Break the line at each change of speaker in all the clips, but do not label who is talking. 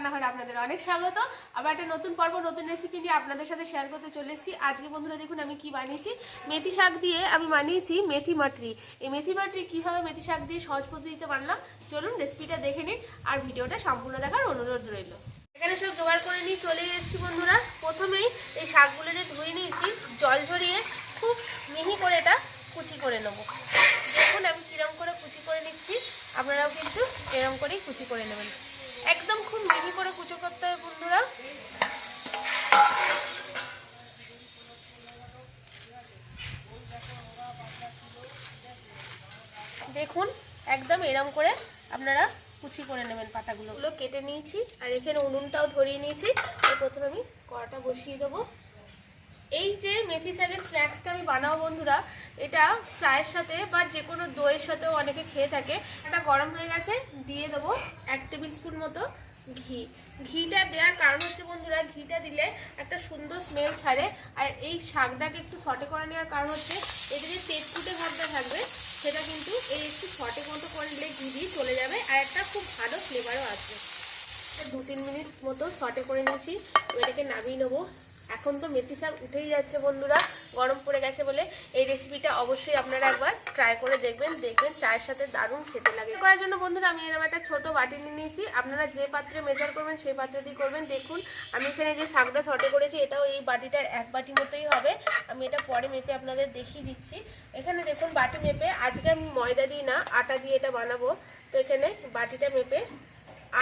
রান্নাঘরে আপনাদের অনেক স্বাগত। আবার একটা নতুন পর্ব, নতুন রেসিপি নিয়ে আপনাদের সাথে শেয়ার করতে চলে এসেছি। আজকে বন্ধুরা দেখুন আমি কি বানিয়েছি। মেথি শাক দিয়ে আমি বানিয়েছি মেথি মাটরি। এই মেথি মাটরি কীভাবে মেথি শাক দিয়ে সহজ পদ্ধতিতে বানালাম, চলুন রেসিপিটা দেখে নিন আর ভিডিওটা সম্পূর্ণ দেখার অনুরোধ রইল। এখানে সব জোগাড় করে নিয়ে চলে এসেছি বন্ধুরা। প্রথমেই এই শাকগুলো যে ধুয়ে নিয়েছি, জল ঝরিয়ে খুব মিহি করে এটা কুচি করে নেব। দেখুন আমি কিরম করে কুচি করে নিচ্ছি। আপনারাও কিন্তু এরম করেই কুচি করে নেবেন। একদম খুব মিহি করে কুচো করতে হবে বন্ধুরা। দেখুন, একদম এরম করে আপনারা কুচি করে নেবেন পাতাগুলোগুলো কেটে নিয়েছি, আর এখানে উনুনটাও ধরিয়ে নিয়েছি। প্রথমে আমি কড়াটা বসিয়ে দেবো। এই যে মেথি শাকের স্ন্যাক্সটা আমি বানাবো বন্ধুরা, এটা চায়ের সাথে বা যে কোনো দইয়ের সাথেও অনেকে খেয়ে থাকে। এটা গরম হয়ে গেছে, দিয়ে দেবো এক টেবিল স্পুন মতো ঘি। ঘিটা দেওয়ার কারণ হচ্ছে বন্ধুরা, ঘিটা দিলে একটা সুন্দর স্মেল ছাড়ে। আর এই শাকটাকে একটু সটে করে নেওয়ার কারণ হচ্ছে, এতে যে তেজকুটে ভাবটা থাকবে, সেটা কিন্তু এই একটু সটে মতো করে নিলে ঘি দিয়ে চলে যাবে। আর একটা খুব ভালো ফ্লেভারও আসবে দু তিন মিনিট মতো সটে করে নিয়েছি, এটাকে নামিয়ে নেব। এখন তো মেথি শাক উঠেই যাচ্ছে বন্ধুরা, গরম পড়ে গেছে বলে। এই রেসিপিটা অবশ্যই আপনারা একবার ট্রাই করে দেখবেন দেখবেন চায়ের সাথে দারুণ খেতে লাগে। করার জন্য বন্ধুরা, আমি এরকম একটা ছোট বাটি নিয়ে নিয়েছি। আপনারা যে পাত্রে মেজার করবেন, সেই পাত্রটি করবেন। দেখুন, আমি এখানে যে শাকটা শর্টে করেছি, এটাও এই বাটিটার এক বাটি মতোই হবে। আমি এটা পরে মেপে আপনাদের দেখিয়ে দিচ্ছি। এখানে দেখুন, বাটি মেপে, আজকে আমি ময়দা দিই না, আটা দিয়ে এটা বানাবো। তো এখানে বাটিটা মেপে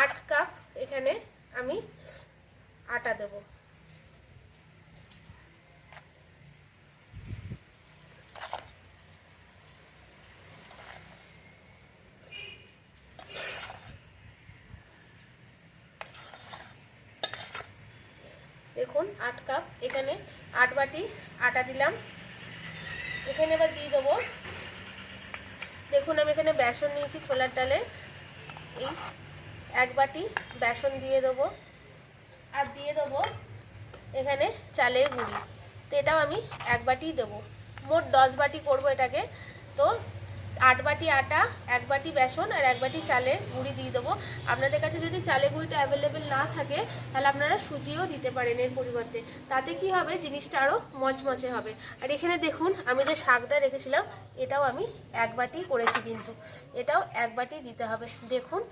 আট কাপ এখানে আমি আটা দেবো। দেখুন, আট কাপ। এখানে আট বাটি আটা দিলাম। এখানে এবার দিয়ে দেবো। দেখুন, আমি এখানে বেসন নিয়েছি ছোলার ডালে। এই এক বাটি বেসন দিয়ে দেবো। আর দিয়ে দেবো এখানে চালের গুঁড়ি। তো এটাও আমি এক বাটি দেবো। মোট দশ বাটি করব এটাকে। তো আট বাটি আটা, এক বাটি বেসন আর এক বাটি চালের গুঁড়ি দিয়ে দেবো। আপনাদের কাছে যদি চালের গুঁড়িটা অ্যাভেলেবেল না থাকে, তাহলে আপনারা সুজিও দিতে পারেন এর পরিবর্তে। তাতে কি হবে? জিনিসটা আরও মচমচে হবে। আর এখানে দেখুন, আমি যে শাকটা রেখেছিলাম, এটাও আমি এক বাটি করেছি কিন্তু। এটাও এক বাটি দিতে হবে। দেখুন,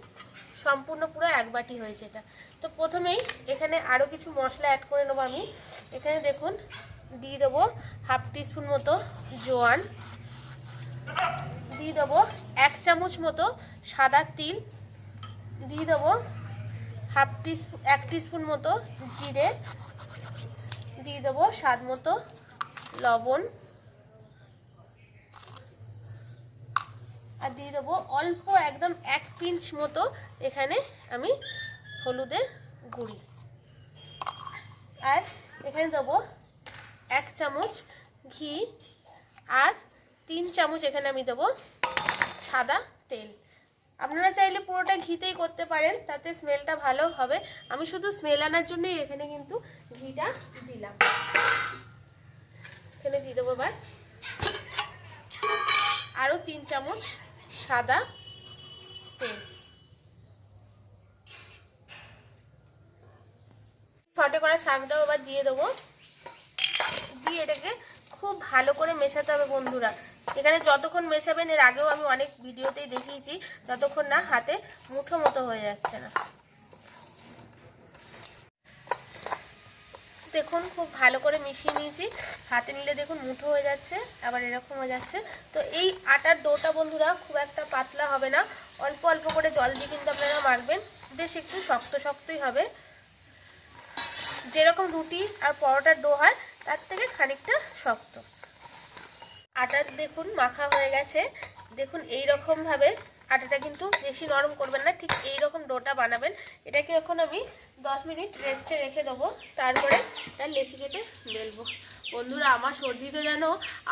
সম্পূর্ণ পুরো এক বাটি হয়েছে এটা। তো প্রথমেই এখানে আরও কিছু মশলা অ্যাড করে নেব আমি। এখানে দেখুন, দিয়ে দেবো হাফ টিস্পুন মতো জোয়ান। দিয়ে দেবো এক চামচ মতো সাদা তিল। দিয়ে দেবো হাফ টিস্পুন এক টিস্পুন মতো জিরে। দিয়ে দেবো স্বাদ মতো লবণ। আর দিয়ে দেবো অল্প একদম এক পিঞ্চ মতো এখানে আমি হলুদের গুঁড়ি। আর এখানে দেবো এক চামচ ঘি। আর তিন চামচ এখানে আমি দেবো সাদা তেল। আপনারা চাইলে পুরোটা ঘিতেই করতে পারেন, তাতে স্মেলটা ভালো হবে। আমি শুধু স্মেল আনার জন্যই এখানে কিন্তু ঘিটা দিলাম। এখানে দিয়ে দেবো এবার আরও তিন চামচ সাদা তেল। সটে করা শাকটাও এবার দিয়ে দেবো। দিয়ে এটাকে খুব ভালো করে মেশাতে হবে বন্ধুরা। এখানে যতক্ষণ মেশাবেন, এর আগেও আমি অনেক ভিডিওতেই দেখিয়েছি, যতক্ষণ না হাতে মুঠো মতো হয়ে যাচ্ছে না। দেখুন, খুব ভালো করে মিশিয়ে নিয়েছি। হাতে নিলে দেখুন মুঠো হয়ে যাচ্ছে, আবার এরকম হয়ে যাচ্ছে। তো এই আটার ডোটা বন্ধুরা খুব একটা পাতলা হবে না। অল্প অল্প করে জল দিয়ে কিন্তু আপনারা মাখবেন। বেশ একটু শক্ত শক্তই হবে। যেরকম রুটি আর পরোটার ডো হয়, তার থেকে খানিকটা শক্ত। আটার দেখুন মাখা হয়ে গেছে। দেখুন এই রকমভাবে আটাটা কিন্তু বেশি নরম করবেন না, ঠিক এই রকম ডোটা বানাবেন। এটাকে এখন আমি দশ মিনিট রেস্টে রেখে দেবো, তারপরে তার লেচি কেটে বেলবো। বন্ধুরা, আমার সর্দি তো যেন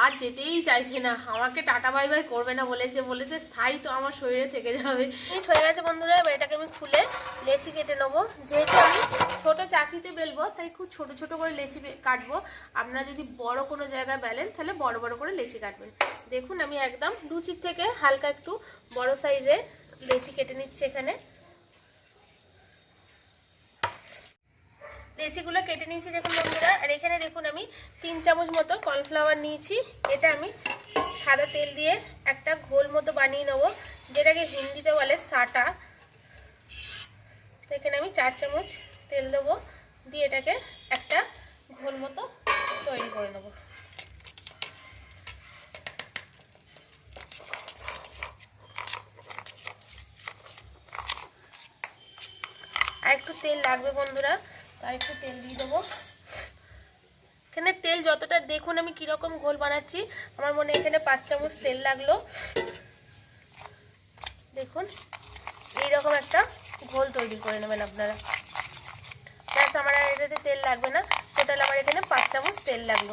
আর যেতেই চাইছে না, আমাকে টাটা বাই বাই করবে না বলেছে বলেছে স্থায়ী তো আমার শরীরে থেকে যাবে। হয়ে গেছে বন্ধুরা, এবার এটাকে আমি খুলে লেচি কেটে নেব। যেহেতু আমি ছোট চাকরিতে বেলবো, তাই খুব ছোট ছোট করে লেচি কাটবো। আপনারা যদি বড় কোনো জায়গায় বেলেন, তাহলে বড় বড় করে লেচি কাটবেন। দেখুন, আমি একদম লুচির থেকে হালকা একটু বড় সাইজে লেচি কেটে নিচ্ছি এখানে। লেচিগুলো কেটে নিয়েছি দেখুন বন্ধুরা। আর এখানে দেখুন আমি তিন চামচ মতো কর্নফ্লাওয়ার নিয়েছি। এটা আমি সাদা তেল দিয়ে একটা ঘোল মতো বানিয়ে নেব, যেটাকে হিন্দিতে বলে সাটা। এখানে আমি চার চামচ তেল দেবো, দিয়ে এটাকে একটা ঘোল মতো তৈরি করে নেব। আর একটু তেল লাগবে বন্ধুরা আর একটু তেল দিয়ে দেবো। এখানে তেল যতটা দেখুন আমি কীরকম ঘোল বানাচ্ছি, আমার মনে এখানে পাঁচ চামচ তেল লাগল। দেখুন, এইরকম একটা ঘোল তৈরি করে নেবেন আপনারা। ব্যাস, আমার আর এটাতে তেল লাগবে না, টোটাল আমার এখানে পাঁচ চামচ তেল লাগল।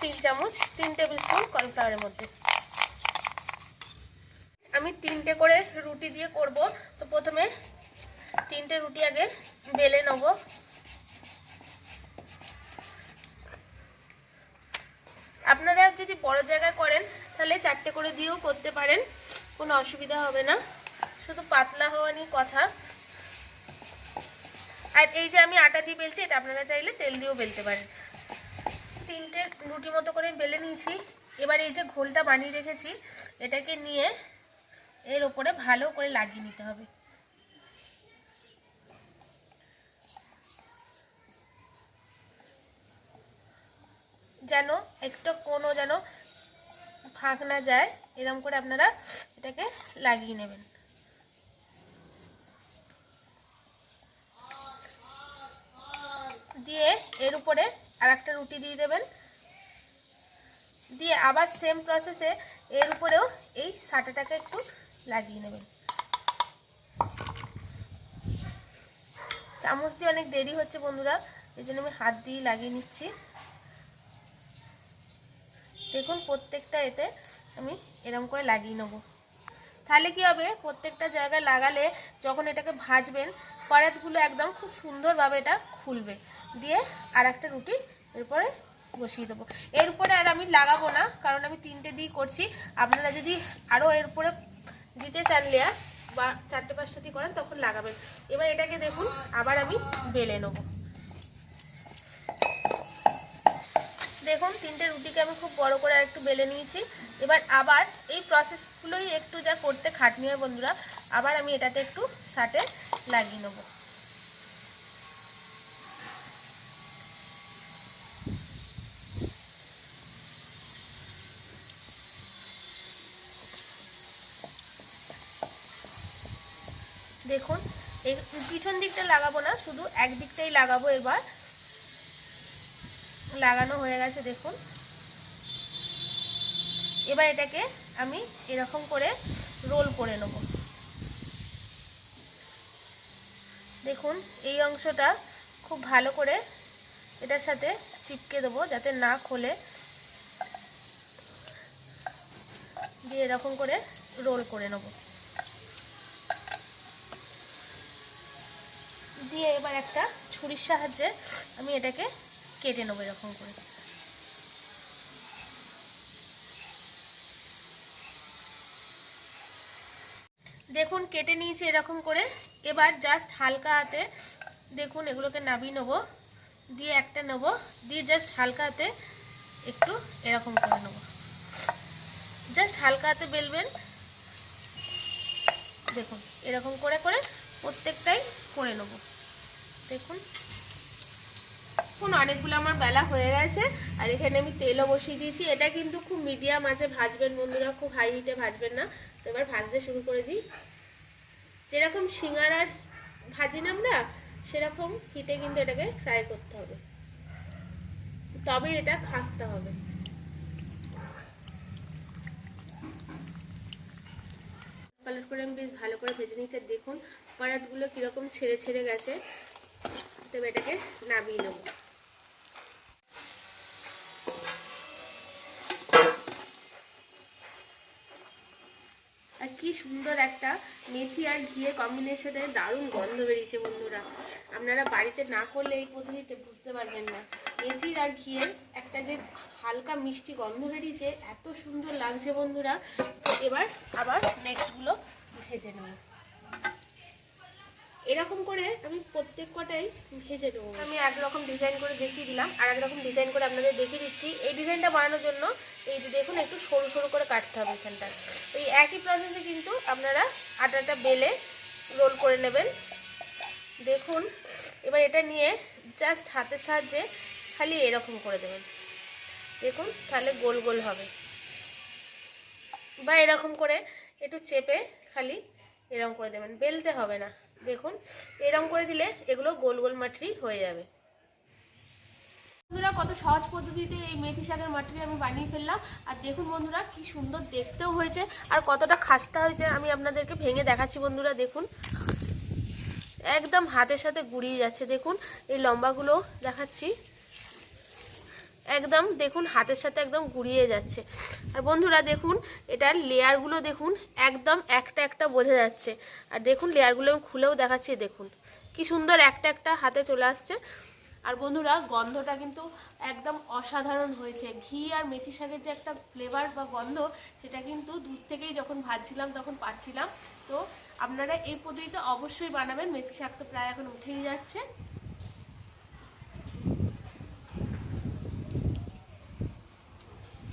তিন চামচ, তিন টেবিল স্পুন কর্নফ্লাওয়ারের মধ্যে। আমি তিনটে করে রুটি দিয়ে করব, তো প্রথমে তিনটে রুটি আগে বেলে নেব। আপনারা যদি বড় জায়গায় করেন, তাহলে চারটে করে দিয়েও করতে পারেন, কোনো অসুবিধা হবে না। শুধু পাতলা হওয়া নিয়ে কথা। আর এই যে আমি আটা দিয়ে বেলছি, এটা আপনারা চাইলে তেল দিয়েও বেলতে পারেন। তিনটে রুটি মতো করে বেলে নিয়েছি। এবার এই যে ঘোলটা বানিয়ে রেখেছি, এটাকে নিয়ে এর ওপরে ভালো করে লাগিয়ে নিতে হবে। যেন একটু কোনো যেন ফাঁক না যায় এরকম করে আপনারা এটাকে লাগিয়ে নেবেন। দিয়ে এর উপরে আর একটা রুটি দিয়ে দেবেন। দিয়ে আবার সেম প্রসেসে এর উপরেও এই সাটাটাকে একটু লাগিয়ে নেবেন। চামচ দিয়ে অনেক দেরি হচ্ছে বন্ধুরা এই জন্য আমি হাত দিয়ে লাগিয়ে নিচ্ছি। দেখুন, প্রত্যেকটা এতে আমি এরম করে লাগিয়ে নেব। তাহলে কি হবে? প্রত্যেকটা জায়গায় লাগালে যখন এটাকে ভাজবেন, পরাতগুলো একদম খুব সুন্দরভাবে এটা খুলবে। দিয়ে আর একটা রুটি এরপরে বসিয়ে দেবো। এর উপরে আর আমি লাগাবো না, কারণ আমি তিনটে দিয়ে করছি। আপনারা যদি আরও এর উপরে দিতে চান লেয়ার বা চারটে পাঁচটা দিয়ে করেন, তখন লাগাবেন। এবার এটাকে দেখুন, আবার আমি বেলে নেব। দেখুন, তিনটে রুটিকে আমি খুব বড় করে একটু বেলে নিয়েছি। এবার আবার এই প্রসেসগুলোই একটু যা করতে খাটনি হয় বন্ধুরা, আবার আমি এটাতে একটু সাটে লাগিয়ে নেব। দেখুন পিছন দিকটা লাগাবো না, শুধু এক দিকটাই লাগাবো এবার। লাগানো হয়ে গেছে, দেখুন। এবার এটাকে আমি এরকম করে রোল করে নেব। দেখুন, এই অংশটা খুব ভালো করে এটার সাথে চিপকে দেবো, যাতে না খোলে। দিয়ে এরকম করে রোল করে নেব। দিয়ে এবার একটা ছুরির সাহায্যে আমি এটাকে কেটে নেব এরকম করে। দেখুন, কেটে নিয়েছি এরকম করে। এবার জাস্ট হালকা হাতে দেখুন, এগুলোকে নাবিয়ে নেব। দিয়ে একটা নেব। দিয়ে জাস্ট হালকা হাতে একটু এরকম করে নেব। জাস্ট হালকা হাতে বেলবেন। দেখুন, এরকম করে করে প্রত্যেকটাই করে নেব। দেখুন। এখন অনেকগুলো আমার বেলা হয়ে গেছে, আর এখানে আমি তেলও বসিয়ে দিয়েছি। এটা কিন্তু খুব মিডিয়াম আছে, ভাজবেন বন্ধুরা, খুব হাই হিটে ভাজবেন না। তো এবার ভাজতে শুরু করে দিই। যেরকম সিঙ্গারার ভাজি না আমরা, সেরকম হিটে কিন্তু এটাকে ফ্রাই করতে হবে। তবে এটা খাসতে হবে। কালার করে আমি বেশ ভালো করে ভেজে আর দেখুন পরাতগুলো কীরকম ছেড়ে ছেড়ে গেছে। তবে এটাকে নামিয়ে নেব। কি সুন্দর একটা মেথি আর ঘিয়ের কম্বিনেশনে দারুণ গন্ধ বেরিয়েছে বন্ধুরা। আপনারা বাড়িতে না করলে এই পদ্ধতিতে বুঝতে পারবেন না। মেথির আর ঘিয়ের একটা যে হালকা মিষ্টি গন্ধ বেরিয়েছে, এত সুন্দর লাগছে বন্ধুরা। এবার আবার নেক্সটগুলো ভেজে নেব। এরকম করে আমি প্রত্যেক কটাই ভেজে দেবো আমি এক রকম ডিজাইন করে দেখিয়ে দিলাম, আর এক রকম ডিজাইন করে আপনাদের দেখিয়ে দিচ্ছি। এই ডিজাইনটা বানানোর জন্য এই দেখুন, একটু সরু সরু করে কাটতে হবে এখানটা এই একই প্রসেসে কিন্তু আপনারা আটাটা বেলে রোল করে নেবেন। দেখুন, এবার এটা নিয়ে জাস্ট হাতের সাহায্যে খালি এরকম করে দেবেন। দেখুন, তাহলে গোল গোল হবে। বা এরকম করে একটু চেপে খালি এরকম করে দেবেন। বেলতে হবে না। দেখুন, এরম করে দিলে এগুলো গোল গোল মাটরি হয়ে যাবে। বন্ধুরা, কত সহজ পদ্ধতিতে এই মেথি শাকের মাটরি আমি বানিয়ে ফেললাম। আর দেখুন বন্ধুরা, কি সুন্দর দেখতেও হয়েছে। আর কতটা খাস্তা হয়েছে আমি আপনাদেরকে ভেঙে দেখাচ্ছি বন্ধুরা, দেখুন। একদম হাতের সাথে গুড়িয়ে যাচ্ছে, দেখুন। এই লম্বাগুলো দেখাচ্ছি। একদম দেখুন, হাতের সাথে একদম গুড়িয়ে যাচ্ছে। আর বন্ধুরা দেখুন, এটার লেয়ারগুলো দেখুন, একদম একটা একটা বোঝা যাচ্ছে। আর দেখুন লেয়ারগুলো আমি খুলেও দেখাচ্ছি, দেখুন। কি সুন্দর একটা একটা হাতে চলে আসছে। আর বন্ধুরা, গন্ধটা কিন্তু একদম অসাধারণ হয়েছে। ঘি আর মেথি শাকের যে একটা ফ্লেভার বা গন্ধ, সেটা কিন্তু দূর থেকেই যখন ভাজছিলাম, তখন পাচ্ছিলাম। তো আপনারা এই পদ্ধতিতে অবশ্যই বানাবেন। মেথি শাক তো প্রায় এখন উঠেই যাচ্ছে।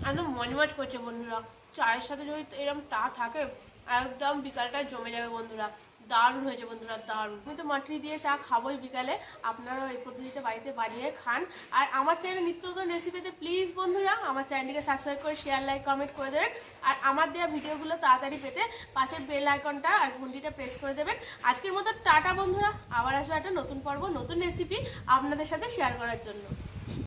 একদম মজমজ করছে বন্ধুরা। চায়ের সাথে যদি এরকম টা থাকে, একদম বিকালটা জমে যাবে বন্ধুরা। দারুণ হয়েছে বন্ধুরা, দারুণ। আমি তো মাটরি দিয়ে চা খাবোই বিকালে। আপনারাও এই পদ্ধতিতে বাড়িতে বানিয়ে খান। আর আমার চ্যানেলে নিত্য নতুন রেসিপিতে প্লিজ বন্ধুরা, আমার চ্যানেলটিকে সাবস্ক্রাইব করে শেয়ার লাইক কমেন্ট করে দেবেন। আর আমার দেওয়া ভিডিওগুলো তাড়াতাড়ি পেতে পাশের বেল আইকনটা আর ঘন্টিটা প্রেস করে দেবেন। আজকের মতো টাটা বন্ধুরা। আবার আসবে একটা নতুন পর্ব, নতুন রেসিপি আপনাদের সাথে শেয়ার করার জন্য।